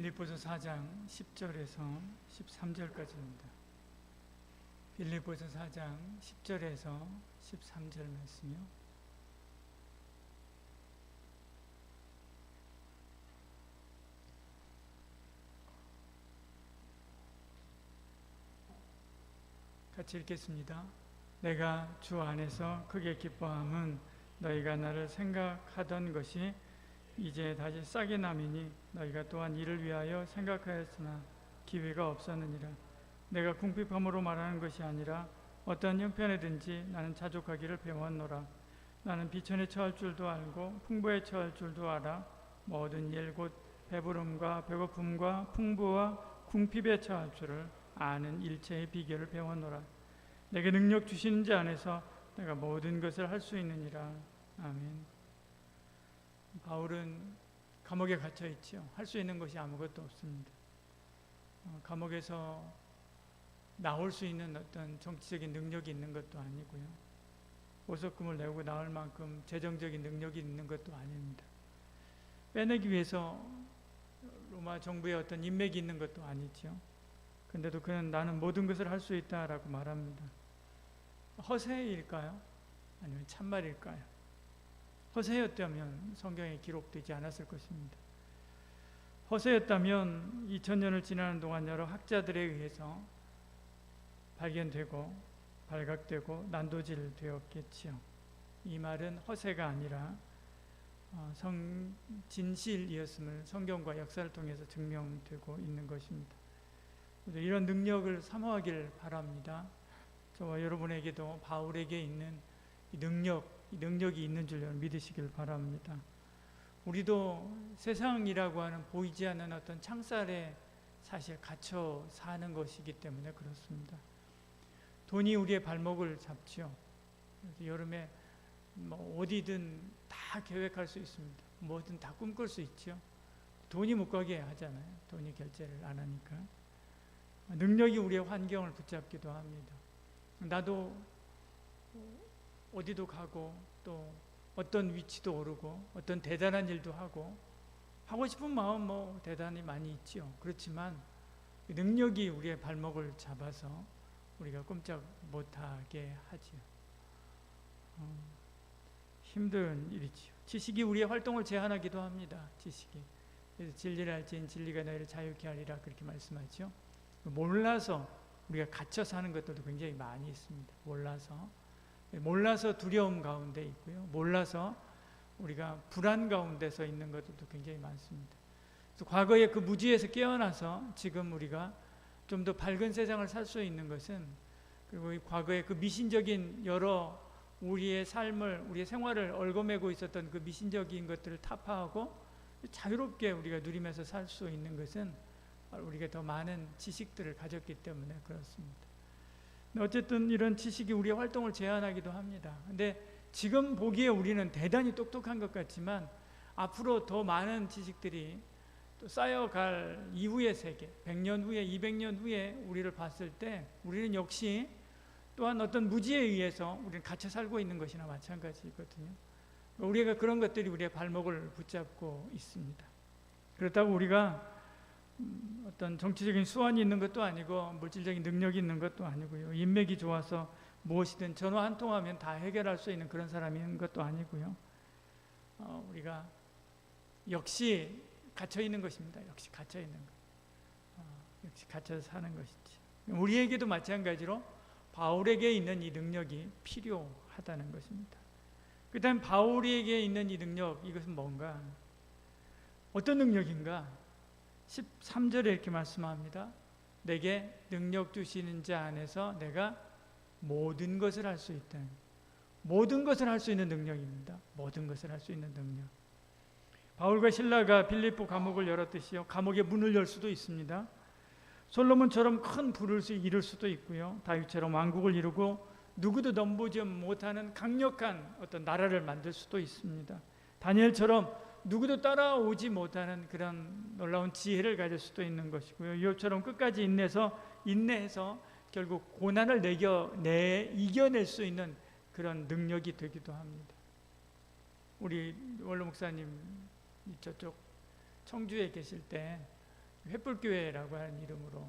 빌립보서 4장 10절에서 13절까지입니다. 빌립보서 4장 10절에서 13절 말씀이요. 같이 읽겠습니다. 내가 주 안에서 크게 기뻐함은 너희가 나를 생각하던 것이 이제 다시 싸게 남이니 너희가 또한 이를 위하여 생각하였으나 기회가 없었느니라. 내가 궁핍함으로 말하는 것이 아니라 어떠한 형편에든지 나는 자족하기를 배웠노라. 나는 비천에 처할 줄도 알고 풍부에 처할 줄도 알아. 모든 일 곧 배부름과 배고픔과 풍부와 궁핍에 처할 줄을 아는 일체의 비결을 배웠노라. 내게 능력 주시는 자 안에서 내가 모든 것을 할 수 있느니라. 아멘. 바울은 감옥에 갇혀 있지요. 할 수 있는 것이 아무것도 없습니다. 어, 감옥에서 나올 수 있는 어떤 정치적인 능력이 있는 것도 아니고요. 보석금을 내고 나올 만큼 재정적인 능력이 있는 것도 아닙니다. 빼내기 위해서 로마 정부의 어떤 인맥이 있는 것도 아니죠. 근데도 그는 나는 모든 것을 할 수 있다라고 말합니다. 허세일까요? 아니면 참말일까요? 허세였다면 성경에 기록되지 않았을 것입니다. 허세였다면 2000년을 지나는 동안 여러 학자들에 의해서 발견되고 발각되고 난도질 되었겠지요. 이 말은 허세가 아니라 어, 성 진실이었음을 성경과 역사를 통해서 증명되고 있는 것입니다. 이런 능력을 사모하길 바랍니다. 저와 여러분에게도 바울에게 있는 능력, 능력이 있는 줄 믿으시길 바랍니다. 우리도 세상이라고 하는 보이지 않는 어떤 창살에 사실 갇혀 사는 것이기 때문에 그렇습니다. 돈이 우리의 발목을 잡죠. 여름에 뭐 어디든 다 계획할 수 있습니다. 뭐든 다 꿈꿀 수 있죠. 돈이 못 가게 하잖아요. 돈이 결제를 안 하니까. 능력이 우리의 환경을 붙잡기도 합니다. 나도 어디도 가고 또 어떤 위치도 오르고 어떤 대단한 일도 하고 하고 싶은 마음 뭐 대단히 많이 있지요. 그렇지만 능력이 우리의 발목을 잡아서 우리가 꼼짝 못하게 하지요. 어, 힘든 일이지요. 지식이 우리의 활동을 제한하기도 합니다. 지식이. 그래서 진리를 알지인 진리가 너희를 자유케 하리라 그렇게 말씀하죠. 몰라서 우리가 갇혀 사는 것들도 굉장히 많이 있습니다. 몰라서 몰라서 두려움 가운데 있고요. 몰라서 우리가 불안 가운데서 있는 것들도 굉장히 많습니다. 과거에 그 무지에서 깨어나서 지금 우리가 좀 더 밝은 세상을 살 수 있는 것은 그리고 과거에 그 미신적인 여러 우리의 삶을 우리의 생활을 얽어매고 있었던 그 미신적인 것들을 타파하고 자유롭게 우리가 누리면서 살 수 있는 것은 우리가 더 많은 지식들을 가졌기 때문에 그렇습니다. 어쨌든 이런 지식이 우리의 활동을 제한하기도 합니다. 근데 지금 보기에 우리는 대단히 똑똑한 것 같지만 앞으로 더 많은 지식들이 또 쌓여갈 이후의 세계, 100년 후에, 200년 후에 우리를 봤을 때 우리는 역시 또한 어떤 무지에 의해서 우리는 갇혀 살고 있는 것이나 마찬가지거든요. 우리가 그런 것들이 우리의 발목을 붙잡고 있습니다. 그렇다고 우리가 어떤 정치적인 수완이 있는 것도 아니고 물질적인 능력이 있는 것도 아니고요. 인맥이 좋아서 무엇이든 전화 한 통하면 다 해결할 수 있는 그런 사람인 것도 아니고요. 어, 우리가 역시 갇혀 있는 것입니다. 역시 갇혀 있는 것. 어, 역시 갇혀 사는 것이지. 우리에게도 마찬가지로 바울에게 있는 이 능력이 필요하다는 것입니다. 그다음 바울에게 있는 이 능력 이것은 뭔가? 어떤 능력인가? 13절에 이렇게 말씀합니다. 내게 능력 주시는 자 안에서 내가 모든 것을 할 수 있다. 모든 것을 할 수 있는 능력입니다. 모든 것을 할 수 있는 능력. 바울과 신라가 빌립보 감옥을 열었듯이요. 감옥의 문을 열 수도 있습니다. 솔로몬처럼 큰 불을 이룰 수도 있고요. 다윗처럼 왕국을 이루고 누구도 넘보지 못하는 강력한 어떤 나라를 만들 수도 있습니다. 다니엘처럼 누구도 따라오지 못하는 그런 놀라운 지혜를 가질 수도 있는 것이고요. 유업처럼 끝까지 인내서 인내해서 결국 고난을 내겨 내 이겨낼 수 있는 그런 능력이 되기도 합니다. 우리 원로 목사님 저쪽 청주에 계실 때 횃불교회라고 하는 이름으로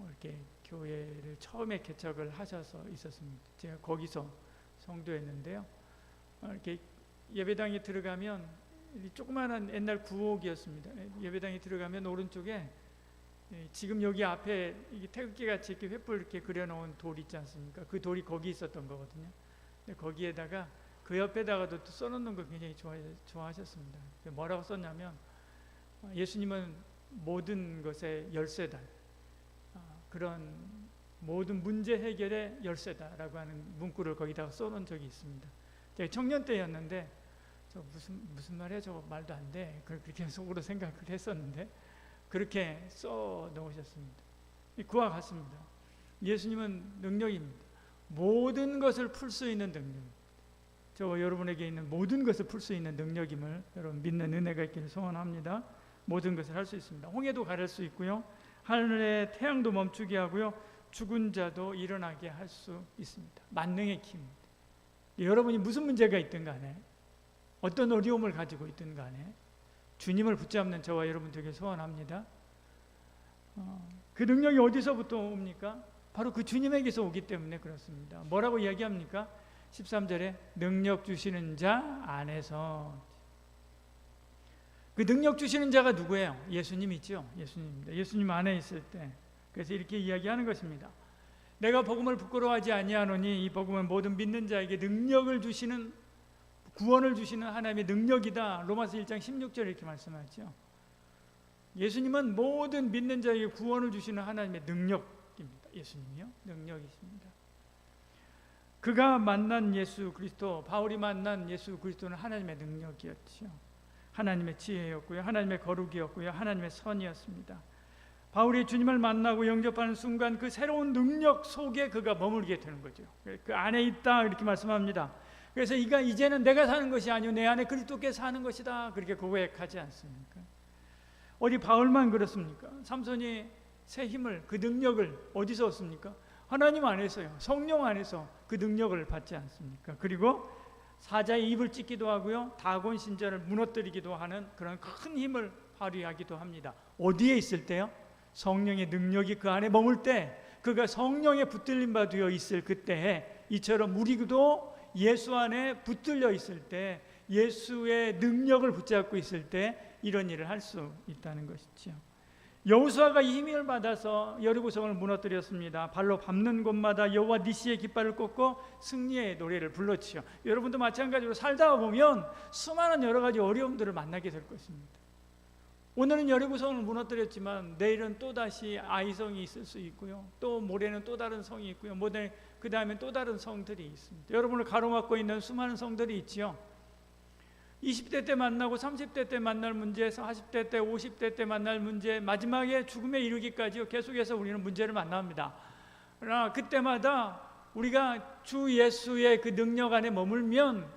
이렇게 교회를 처음에 개척을 하셔서 있었습니다. 제가 거기서 성도였는데요. 어, 이렇게 예배당에 들어가면 이 조그마한 옛날 구옥이었습니다. 예배당에 들어가면 오른쪽에 예, 지금 여기 앞에 태극기 같이 이렇게 횃불 이렇게 그려놓은 돌 있지 않습니까? 그 돌이 거기 있었던 거거든요. 거기에다가 그 옆에다가도 또 써놓는 걸 굉장히 좋아, 좋아 하셨습니다. 뭐라고 썼냐면 어, 예수님은 모든 것의 열쇠다. 아, 그런 모든 문제 해결의 열쇠다라고 하는 문구를 거기다가 써놓은 적이 있습니다. 제가 청년 때였는데 저 무슨 무슨 말이야 저거 말도 안 돼. 그렇게 속으로 생각을 했었는데 그렇게 써 놓으셨습니다. 그와 같습니다. 예수님은 능력입니다. 모든 것을 풀 수 있는 능력. 저와 여러분에게 있는 모든 것을 풀 수 있는 능력임을 여러분 믿는 은혜가 있기를 소원합니다. 모든 것을 할 수 있습니다. 홍해도 가를 수 있고요. 하늘의 태양도 멈추게 하고요. 죽은 자도 일어나게 할 수 있습니다. 만능의 힘. 여러분이 무슨 문제가 있든 간에 어떤 어려움을 가지고 있든 간에 주님을 붙잡는 저와 여러분 되게 소원합니다. 어, 그 능력이 어디서부터 옵니까? 바로 그 주님에게서 오기 때문에 그렇습니다. 뭐라고 이야기합니까? 13절에 능력 주시는 자 안에서 그 능력 주시는 자가 누구예요? 예수님이죠. 예수님입니다. 예수님 안에 있을 때 그래서 이렇게 이야기하는 것입니다. 내가 복음을 부끄러워하지 아니하노니 이 복음은 모든 믿는 자에게 능력을 주시는 구원을 주시는 하나님의 능력이다. 로마서 1장 16절 이렇게 말씀하죠. 예수님은 모든 믿는 자에게 구원을 주시는 하나님의 능력입니다. 예수님이요. 능력이십니다. 그가 만난 예수 그리스도, 바울이 만난 예수 그리스도는 하나님의 능력이었죠. 하나님의 지혜였고요. 하나님의 거룩이었고요. 하나님의 선이었습니다. 바울이 주님을 만나고 영접하는 순간 그 새로운 능력 속에 그가 머물게 되는 거죠. 그 안에 있다 이렇게 말씀합니다. 그래서 이가 이제는 내가 사는 것이 아니요 내 안에 그리스도께 사는 것이다 그렇게 고백하지 않습니까? 어디 바울만 그렇습니까? 삼손이 새 힘을 그 능력을 어디서 얻습니까? 하나님 안에서요. 성령 안에서 그 능력을 받지 않습니까? 그리고 사자의 입을 찢기도 하고요. 다곤 신전을 무너뜨리기도 하는 그런 큰 힘을 발휘하기도 합니다. 어디에 있을 때요? 성령의 능력이 그 안에 머물 때 그가 성령에 붙들림 바 되어 있을 그때에 이처럼 우리도 예수 안에 붙들려 있을 때 예수의 능력을 붙잡고 있을 때 이런 일을 할 수 있다는 것이죠. 여호수아가 이 힘을 받아서 여리고성을 무너뜨렸습니다. 발로 밟는 곳마다 여호와 니시의 깃발을 꽂고 승리의 노래를 불렀지요. 여러분도 마찬가지로 살다 보면 수많은 여러 가지 어려움들을 만나게 될 것입니다. 오늘은 여리고성을 무너뜨렸지만 내일은 또 다시 아이성이 있을 수 있고요. 또 모레는 또 다른 성이 있고요. 모레 그 다음에 또 다른 성들이 있습니다. 여러분을 가로막고 있는 수많은 성들이 있지요. 20대 때 만나고 30대 때 만날 문제, 40대 때, 50대 때 만날 문제, 마지막에 죽음에 이르기까지 계속해서 우리는 문제를 만납니다. 그러나 그때마다 우리가 주 예수의 그 능력 안에 머물면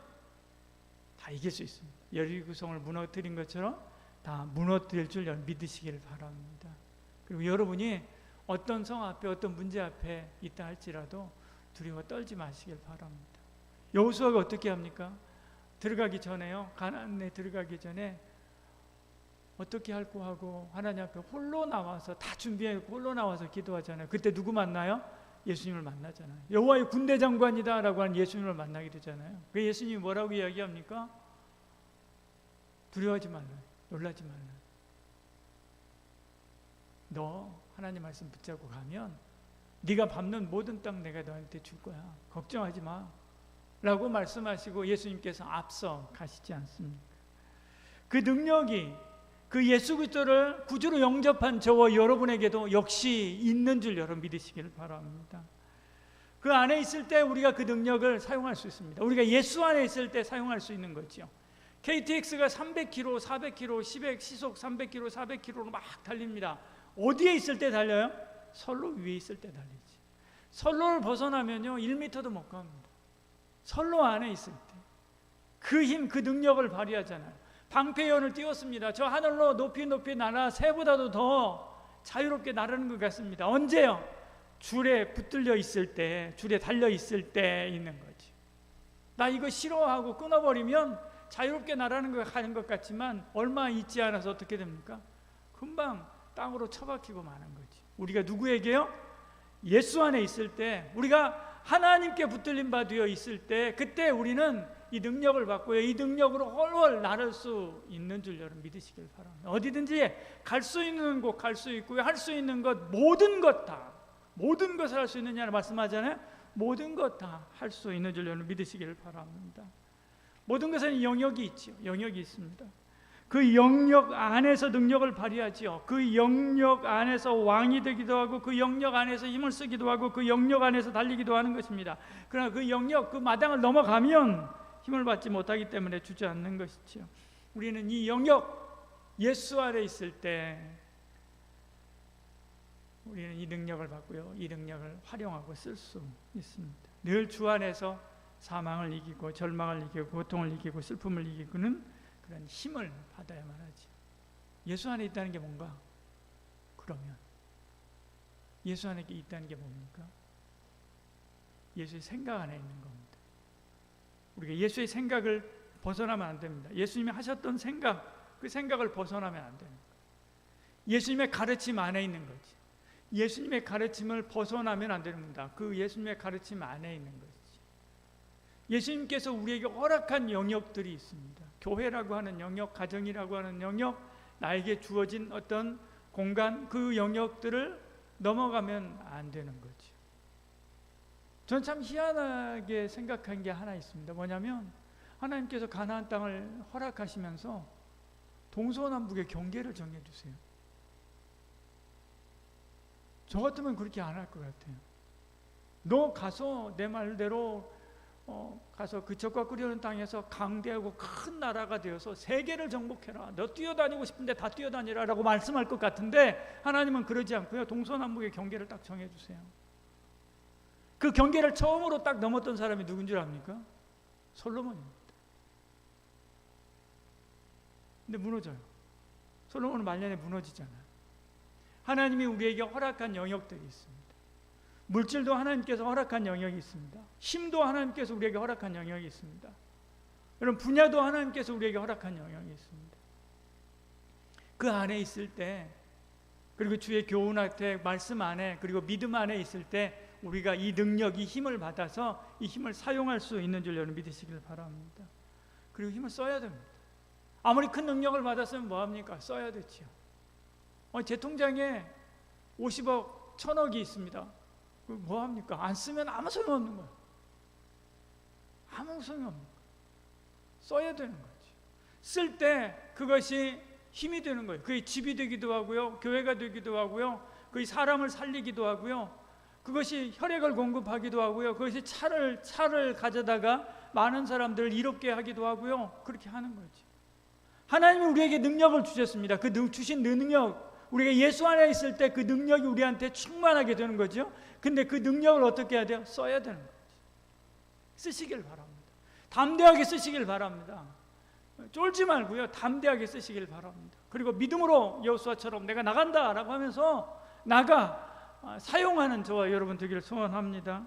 다 이길 수 있습니다. 여리고성을 무너뜨린 것처럼 다 무너뜨릴 줄 믿으시기를 바랍니다. 그리고 여러분이 어떤 성 앞에 어떤 문제 앞에 있다 할지라도 두려워 떨지 마시길 바랍니다. 여호수아가 어떻게 합니까? 들어가기 전에요. 가나안에 들어가기 전에 어떻게 할고 하고 하나님 앞에 홀로 나와서 다 준비해 홀로 나와서 기도하잖아요. 그때 누구 만나요? 예수님을 만나잖아요. 여호와의 군대 장관이다라고 하는 예수님을 만나게 되잖아요. 그 예수님이 뭐라고 이야기합니까? 두려워하지 말라. 놀라지 말라. 너 하나님 말씀 붙잡고 가면 네가 밟는 모든 땅 내가 너한테 줄 거야. 걱정하지 마. 라고 말씀하시고 예수님께서 앞서 가시지 않습니까? 그 능력이 그 예수 그리스도를 구주로 영접한 저와 여러분에게도 역시 있는 줄 여러분 믿으시기를 바랍니다. 그 안에 있을 때 우리가 그 능력을 사용할 수 있습니다. 우리가 예수 안에 있을 때 사용할 수 있는 거죠. KTX가 300km, 400km, 10백 시속 300km, 400km로 막 달립니다. 어디에 있을 때 달려요? 선로 위에 있을 때 달리지. 선로를 벗어나면요 1m도 못 갑니다. 선로 안에 있을 때 그 힘, 그 능력을 발휘하잖아요. 방패연을 띄웠습니다. 저 하늘로 높이 높이 날아 새보다도 더 자유롭게 나르는 것 같습니다. 언제요? 줄에 붙들려 있을 때, 줄에 달려 있을 때 있는 거지. 나 이거 싫어하고 끊어버리면 자유롭게 나라는 것 하는 것 같지만 얼마 있지 않아서 어떻게 됩니까? 금방 땅으로 처박히고 마는 거지. 우리가 누구에게요? 예수 안에 있을 때 우리가 하나님께 붙들림 바 되어 있을 때 그때 우리는 이 능력을 받고요. 이 능력으로 훨훨 나를 수 있는 줄 여러분 믿으시길 바랍니다. 어디든지 갈 수 있는 곳 갈 수 있고요. 할 수 있는 것 모든 것 다 모든 것을 할 수 있느냐를 말씀하잖아요. 모든 것 다 할 수 있는 줄 여러분 믿으시길 바랍니다. 모든 것에는 영역이 있죠. 영역이 있습니다. 그 영역 안에서 능력을 발휘하지요. 그 영역 안에서 왕이 되기도 하고 그 영역 안에서 힘을 쓰기도 하고 그 영역 안에서 달리기도 하는 것입니다. 그러나 그 영역 그 마당을 넘어가면 힘을 받지 못하기 때문에 주지 않는 것이지요. 우리는 이 영역 예수 안에 있을 때 우리는 이 능력을 받고요. 이 능력을 활용하고 쓸 수 있습니다. 늘 주 안에서 사망을 이기고 절망을 이기고 고통을 이기고 슬픔을 이기고는 그런 힘을 받아야만 하지. 예수 안에 있다는 게 뭔가? 그러면 예수 안에 있다는 게 뭡니까? 예수의 생각 안에 있는 겁니다. 우리가 예수의 생각을 벗어나면 안 됩니다. 예수님이 하셨던 생각, 그 생각을 벗어나면 안 됩니다. 예수님의 가르침 안에 있는 거지. 예수님의 가르침을 벗어나면 안 됩니다. 그 예수님의 가르침 안에 있는 거지. 예수님께서 우리에게 허락한 영역들이 있습니다. 교회라고 하는 영역, 가정이라고 하는 영역, 나에게 주어진 어떤 공간, 그 영역들을 넘어가면 안 되는 거죠. 전 참 희한하게 생각한 게 하나 있습니다. 뭐냐면 하나님께서 가나안 땅을 허락하시면서 동서남북의 경계를 정해 주세요. 저 같으면 그렇게 안 할 것 같아요. 너 가서 내 말대로 어, 가서 그쪽과 끓이는 땅에서 강대하고 큰 나라가 되어서 세계를 정복해라. 너 뛰어다니고 싶은데 다 뛰어다니라라고 말씀할 것 같은데 하나님은 그러지 않고요. 동서남북의 경계를 딱 정해 주세요. 그 경계를 처음으로 딱 넘었던 사람이 누군 줄 압니까? 솔로몬입니다. 근데 무너져요. 솔로몬은 말년에 무너지잖아요. 하나님이 우리에게 허락한 영역들이 있습니다. 물질도 하나님께서 허락한 영역이 있습니다. 힘도 하나님께서 우리에게 허락한 영역이 있습니다. 여러분 분야도 하나님께서 우리에게 허락한 영역이 있습니다. 그 안에 있을 때 그리고 주의 교훈 앞에 말씀 안에 그리고 믿음 안에 있을 때 우리가 이 능력, 이 힘을 받아서 이 힘을 사용할 수 있는 줄 여러분 믿으시길 바랍니다. 그리고 힘을 써야 됩니다. 아무리 큰 능력을 받았으면 뭐합니까? 써야 되지요. 어, 제 통장에 50억, 1000억이 있습니다. 뭐 합니까? 안 쓰면 아무 소용 없는 거예요. 아무 소용 없는 거예요. 써야 되는 거지. 쓸 때 그것이 힘이 되는 거예요. 그게 집이 되기도 하고요. 교회가 되기도 하고요. 그게 사람을 살리기도 하고요. 그것이 혈액을 공급하기도 하고요. 그것이 차를 차를 가져다가 많은 사람들을 이롭게 하기도 하고요. 그렇게 하는 거지. 하나님이 우리에게 능력을 주셨습니다. 그 주신 능력 우리가 예수 안에 있을 때 그 능력이 우리한테 충만하게 되는 거죠. 근데 그 능력을 어떻게 해야 돼요? 써야 되는 거죠. 쓰시길 바랍니다. 담대하게 쓰시길 바랍니다. 쫄지 말고요. 담대하게 쓰시길 바랍니다. 그리고 믿음으로 여호수아처럼 내가 나간다라고 하면서 나가 아, 사용하는 저와 여러분 되기를 소원합니다.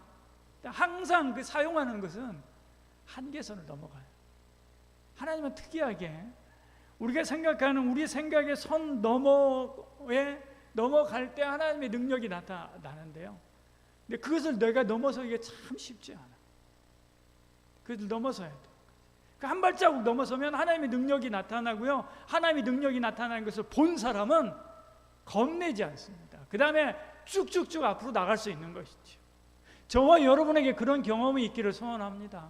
항상 그 사용하는 것은 한계선을 넘어가요. 하나님은 특이하게 우리가 생각하는 우리 생각의 선 너머에 넘어갈 때 하나님의 능력이 나타나는데요. 근데 그것을 내가 넘어서기가 참 쉽지 않아. 그것을 넘어서야 돼. 그한 발자국 넘어서면 하나님의 능력이 나타나고요. 하나님의 능력이 나타나는 것을 본 사람은 겁내지 않습니다. 그 다음에 쭉쭉쭉 앞으로 나갈 수 있는 것이죠. 저와 여러분에게 그런 경험이 있기를 소원합니다.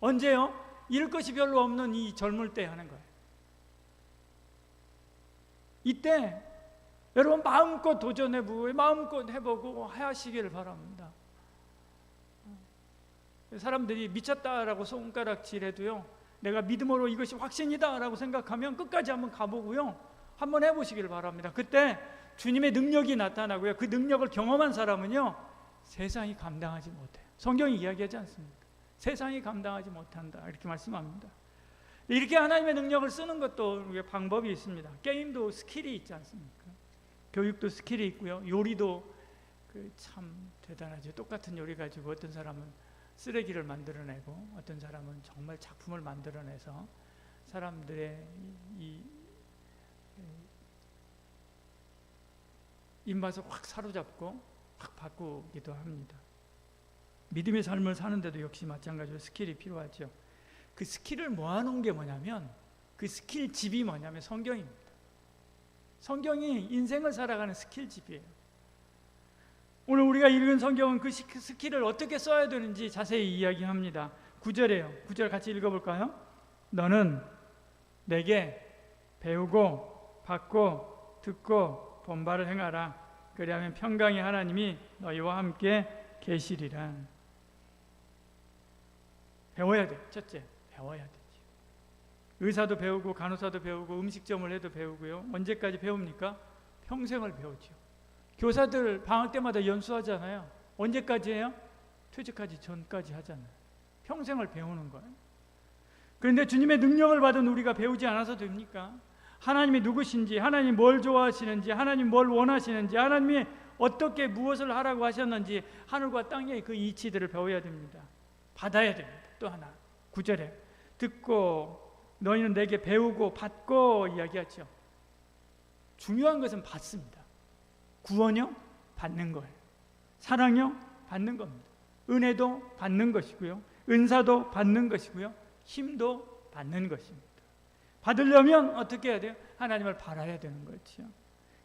언제요? 잃을 것이 별로 없는 이 젊을 때 하는 거예요. 이때 여러분 마음껏 도전해보고 마음껏 해보고 하시기를 바랍니다. 사람들이 미쳤다라고 손가락질해도요. 내가 믿음으로 이것이 확신이다라고 생각하면 끝까지 한번 가보고요. 한번 해보시기를 바랍니다. 그때 주님의 능력이 나타나고요. 그 능력을 경험한 사람은요. 세상이 감당하지 못해요. 성경이 이야기하지 않습니까? 세상이 감당하지 못한다. 이렇게 말씀합니다. 이렇게 하나님의 능력을 쓰는 것도 방법이 있습니다. 게임도 스킬이 있지 않습니까? 교육도 스킬이 있고요. 요리도 그 참 대단하죠. 똑같은 요리 가지고 어떤 사람은 쓰레기를 만들어내고 어떤 사람은 정말 작품을 만들어내서 사람들의 이, 입맛을 확 사로잡고 확 바꾸기도 합니다. 믿음의 삶을 사는데도 역시 마찬가지로 스킬이 필요하죠. 그 스킬을 모아놓은 게 뭐냐면 그 스킬 집이 뭐냐면 성경입니다. 성경이 인생을 살아가는 스킬 집이에요. 오늘 우리가 읽은 성경은 그 스킬을 어떻게 써야 되는지 자세히 이야기합니다. 9절에요. 9절 같이 읽어볼까요? 너는 내게 배우고 받고 듣고 본바를 행하라. 그리하면 평강의 하나님이 너희와 함께 계시리라. 배워야 돼. 첫째, 배워야 되지. 의사도 배우고 간호사도 배우고 음식점을 해도 배우고요. 언제까지 배웁니까? 평생을 배우죠. 교사들 방학 때마다 연수하잖아요. 언제까지 해요? 퇴직하기 전까지 하잖아요. 평생을 배우는 거예요. 그런데 주님의 능력을 받은 우리가 배우지 않아서 됩니까? 하나님이 누구신지, 하나님 뭘 좋아하시는지, 하나님 뭘 원하시는지, 하나님이 어떻게 무엇을 하라고 하셨는지 하늘과 땅의 그 이치들을 배워야 됩니다. 받아야 됩니다. 또 하나 구절에 듣고 너희는 내게 배우고 받고 이야기하죠. 중요한 것은 받습니다. 구원요 받는 거예요. 사랑요 받는 겁니다. 은혜도 받는 것이고요. 은사도 받는 것이고요. 힘도 받는 것입니다. 받으려면 어떻게 해야 돼요? 하나님을 바라야 되는 거죠.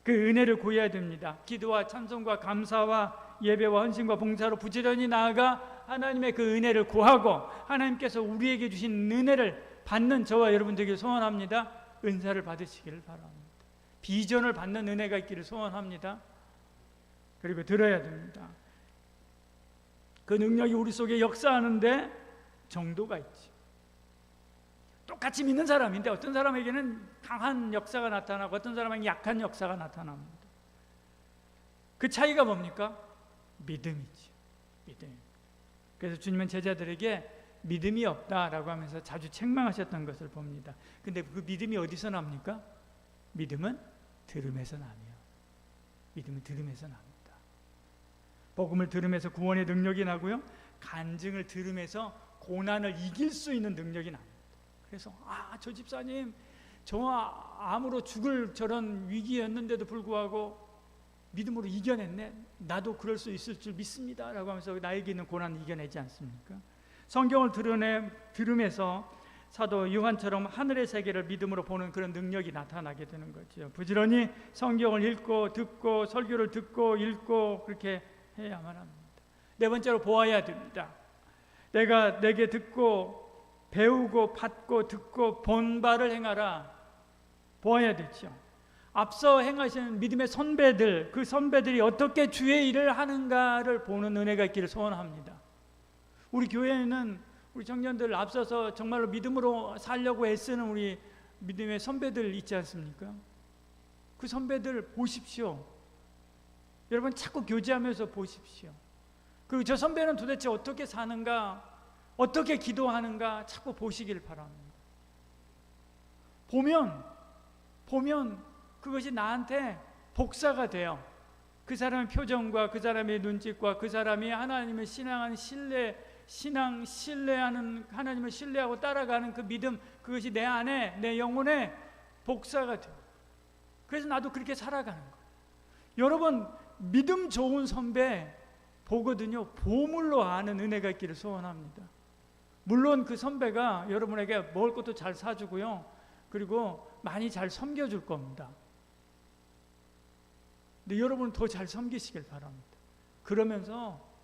그 은혜를 구해야 됩니다. 기도와 찬송과 감사와 예배와 헌신과 봉사로 부지런히 나아가 하나님의 그 은혜를 구하고 하나님께서 우리에게 주신 은혜를 받는 저와 여러분들에게 소원합니다. 은사를 받으시기를 바랍니다. 비전을 받는 은혜가 있기를 소원합니다. 그리고 들어야 됩니다. 그 능력이 우리 속에 역사하는데 정도가 있지. 똑같이 믿는 사람인데 어떤 사람에게는 강한 역사가 나타나고 어떤 사람에게 약한 역사가 나타납니다. 그 차이가 뭡니까? 믿음이지. 믿음. 그래서 주님은 제자들에게 믿음이 없다라고 하면서 자주 책망하셨던 것을 봅니다. 근데 그 믿음이 어디서 납니까? 믿음은 들음에서 나며. 믿음은 들음에서 납니다. 복음을 들음에서 구원의 능력이 나고요. 간증을 들음에서 고난을 이길 수 있는 능력이 납니다. 그래서 아, 저 집사님 저 암으로 죽을 저런 위기였는데도 불구하고 믿음으로 이겨냈네. 나도 그럴 수 있을 줄 믿습니다라고 하면서 나에게 있는 고난을 이겨내지 않습니까? 성경을 들으내 들으면서 사도 요한처럼 하늘의 세계를 믿음으로 보는 그런 능력이 나타나게 되는 거죠. 부지런히 성경을 읽고 듣고 설교를 듣고 읽고 그렇게 해야만 합니다. 네 번째로 보아야 됩니다. 내가 내게 듣고 배우고 받고 듣고 본 바를 행하라. 보아야 되죠. 앞서 행하시는 믿음의 선배들, 그 선배들이 어떻게 주의 일을 하는가를 보는 은혜가 있기를 소원합니다. 우리 교회에는 우리 청년들 앞서서 정말로 믿음으로 살려고 애쓰는 우리 믿음의 선배들 있지 않습니까? 그 선배들 보십시오. 여러분 자꾸 교제하면서 보십시오. 그리고 저 선배는 도대체 어떻게 사는가, 어떻게 기도하는가 자꾸 보시길 바랍니다. 보면, 보면 그것이 나한테 복사가 돼요. 그 사람의 표정과 그 사람의 눈짓과 그 사람이 하나님을 신앙하는 신뢰, 신앙 신뢰하는 하나님을 신뢰하고 따라가는 그 믿음 그것이 내 안에 내 영혼에 복사가 돼요. 그래서 나도 그렇게 살아가는 거예요. 여러분 믿음 좋은 선배 보거든요. 보물로 아는 은혜가 있기를 소원합니다. 물론 그 선배가 여러분에게 먹을 것도 잘 사주고요. 그리고 많이 잘 섬겨줄 겁니다. 근데 여러분은 더 잘 섬기시길 바랍니다. 그러면서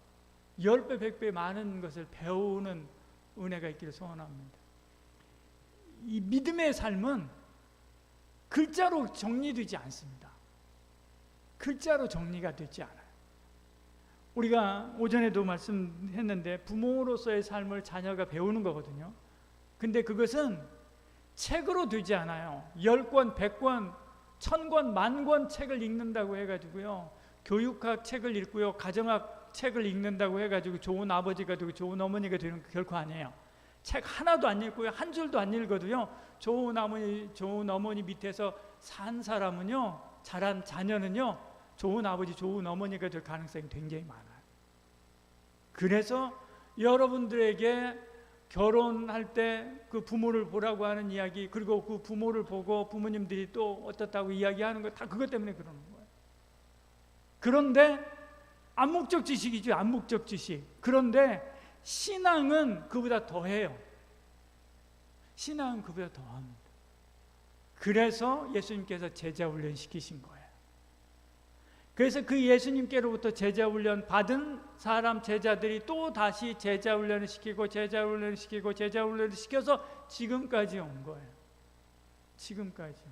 10배, 100배 많은 것을 배우는 은혜가 있기를 소원합니다. 이 믿음의 삶은 글자로 정리되지 않습니다. 글자로 정리가 되지 않아요. 우리가 오전에도 말씀했는데 부모로서의 삶을 자녀가 배우는 거거든요. 근데 그것은 책으로 되지 않아요. 10권, 100권, 1000권, 만권 책을 읽는다고 해가지고요. 교육학 책을 읽고요. 가정학 책을 읽는다고 해가지고 좋은 아버지가 되고 좋은 어머니가 되는 거 결코 아니에요. 책 하나도 안 읽고요. 한 줄도 안 읽어도요. 좋은 어머니, 좋은 어머니 밑에서 산 사람은요. 자란 자녀는요. 좋은 아버지, 좋은 어머니가 될 가능성이 굉장히 많아요. 그래서 여러분들에게 결혼할 때 그 부모를 보라고 하는 이야기, 그리고 그 부모를 보고 부모님들이 또 어떻다고 이야기하는 거 다 그것 때문에 그러는 거예요. 그런데 암묵적 지식이죠. 암묵적 지식. 그런데 신앙은 그보다 더해요. 신앙은 그보다 더합니다. 그래서 예수님께서 제자 훈련 시키신 거예요. 그래서 그 예수님께로부터 제자 훈련 받은 사람 제자들이 또 다시 제자 훈련을 시키고 제자 훈련을 시키고 제자 훈련을 시켜서 지금까지 온 거예요. 지금까지.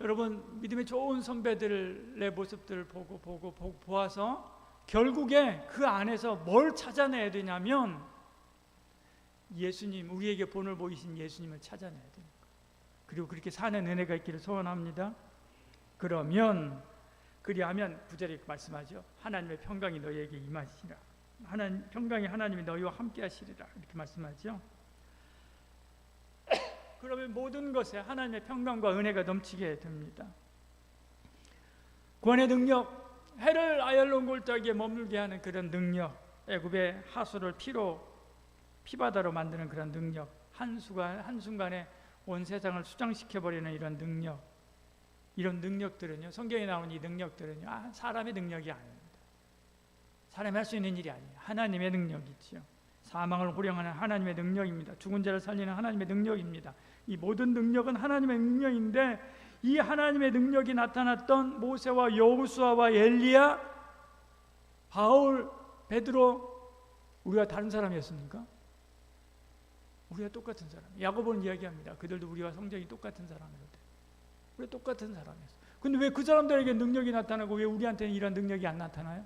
여러분 믿음의 좋은 선배들의 모습들을 보고 보고 보고 보아서 결국에 그 안에서 뭘 찾아내야 되냐면 예수님 우리에게 본을 보이신 예수님을 찾아내야 됩니다. 그리고 그렇게 사는 은혜가 있기를 소원합니다. 그러면 그리하면 구절에 말씀하죠. 하나님의 평강이 너희에게 임하시라. 하나님 평강이 하나님이 너희와 함께 하시리라. 이렇게 말씀하죠. 그러면 모든 것에 하나님의 평강과 은혜가 넘치게 됩니다. 구원의 능력, 해를 아열론 골짜기에 머물게 하는 그런 능력, 애굽의 하수를 피로 피바다로 만드는 그런 능력, 한 순간 한 순간에 온 세상을 수장시켜 버리는 이런 능력, 이런 능력들은요. 성경에 나온 이 능력들은요. 아, 사람의 능력이 아닙니다. 사람이 할 수 있는 일이 아니에요. 하나님의 능력이지요. 사망을 호령하는 하나님의 능력입니다. 죽은 자를 살리는 하나님의 능력입니다. 이 모든 능력은 하나님의 능력인데 이 하나님의 능력이 나타났던 모세와 여호수아와 엘리야, 바울, 베드로 우리가 다른 사람이었습니까? 우리가 똑같은 사람. 야고보는 이야기합니다. 그들도 우리와 성적이 똑같은 사람이었대. 우리 똑같은 사람이었어. 근데 왜 그 사람들에게 능력이 나타나고 왜 우리한테는 이런 능력이 안 나타나요?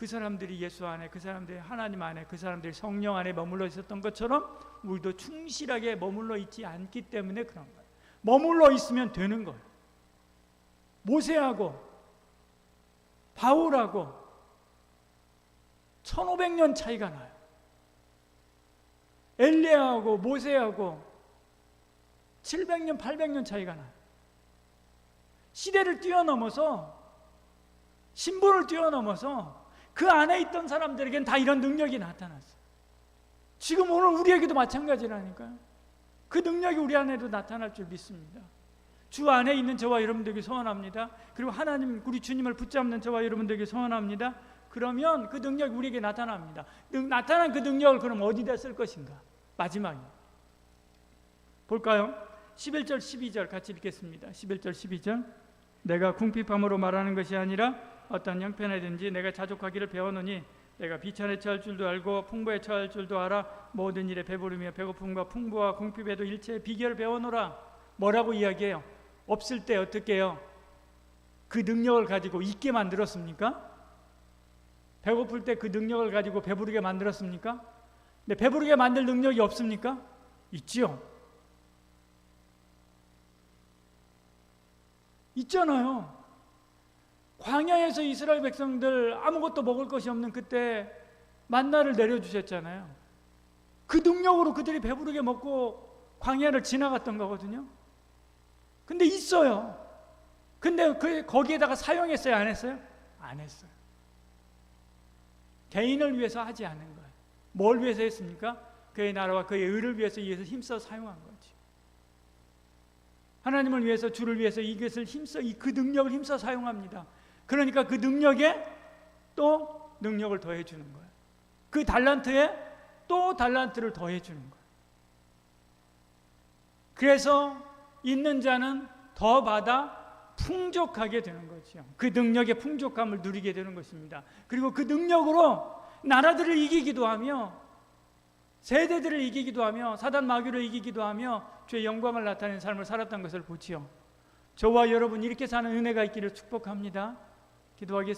그 사람들이 예수 안에, 그 사람들이 하나님 안에, 그 사람들이 성령 안에 머물러 있었던 것처럼 우리도 충실하게 머물러 있지 않기 때문에 그런 거예요. 머물러 있으면 되는 거예요. 모세하고 바울하고 1500년 차이가 나요. 엘리야하고 모세하고 700년, 800년 차이가 나요. 시대를 뛰어넘어서 신분을 뛰어넘어서 그 안에 있던 사람들에겐 다 이런 능력이 나타났어요. 지금 오늘 우리에게도 마찬가지라니까요. 그 능력이 우리 안에도 나타날 줄 믿습니다. 주 안에 있는 저와 여러분들에게 소원합니다. 그리고 하나님 우리 주님을 붙잡는 저와 여러분들에게 소원합니다. 그러면 그 능력이 우리에게 나타납니다. 능- 나타난 그 능력을 그럼 어디다 쓸 것인가? 마지막에 볼까요? 11절 12절 같이 읽겠습니다. 11절 12절 내가 궁핍함으로 말하는 것이 아니라 어떤 형편에든지 내가 자족하기를 배웠노니 내가 비천에 처할 줄도 알고 풍부에 처할 줄도 알아 모든 일에 배부르며 배고픔과 풍부와 궁핍에도 일체의 비결을 배워노라 뭐라고 이야기해요? 없을 때 어떻게 해요? 그 능력을 가지고 있게 만들었습니까? 배고플 때 그 능력을 가지고 배부르게 만들었습니까? 근데 배부르게 만들 능력이 없습니까? 있지요. 있잖아요. 광야에서 이스라엘 백성들 아무것도 먹을 것이 없는 그때 만나를 내려주셨잖아요. 그 능력으로 그들이 배부르게 먹고 광야를 지나갔던 거거든요. 근데 있어요. 근데 그 거기에다가 사용했어요, 안 했어요? 안 했어요. 개인을 위해서 하지 않은 거예요. 뭘 위해서 했습니까? 그의 나라와 그의 의를 위해서 위해서 힘써 사용한 거지. 하나님을 위해서 주를 위해서 이것을 힘써 이 그 능력을 힘써 사용합니다. 그러니까 그 능력에 또 능력을 더해 주는 거예요. 그 달란트에 또 달란트를 더해 주는 거예요. 그래서 있는 자는 더 받아 풍족하게 되는 거죠. 그 능력의 풍족함을 누리게 되는 것입니다. 그리고 그 능력으로 나라들을 이기기도 하며 세대들을 이기기도 하며 사단 마귀를 이기기도 하며 주의 영광을 나타내는 삶을 살았던 것을 보지요. 저와 여러분 이렇게 사는 은혜가 있기를 축복합니다. 기도하겠습니다.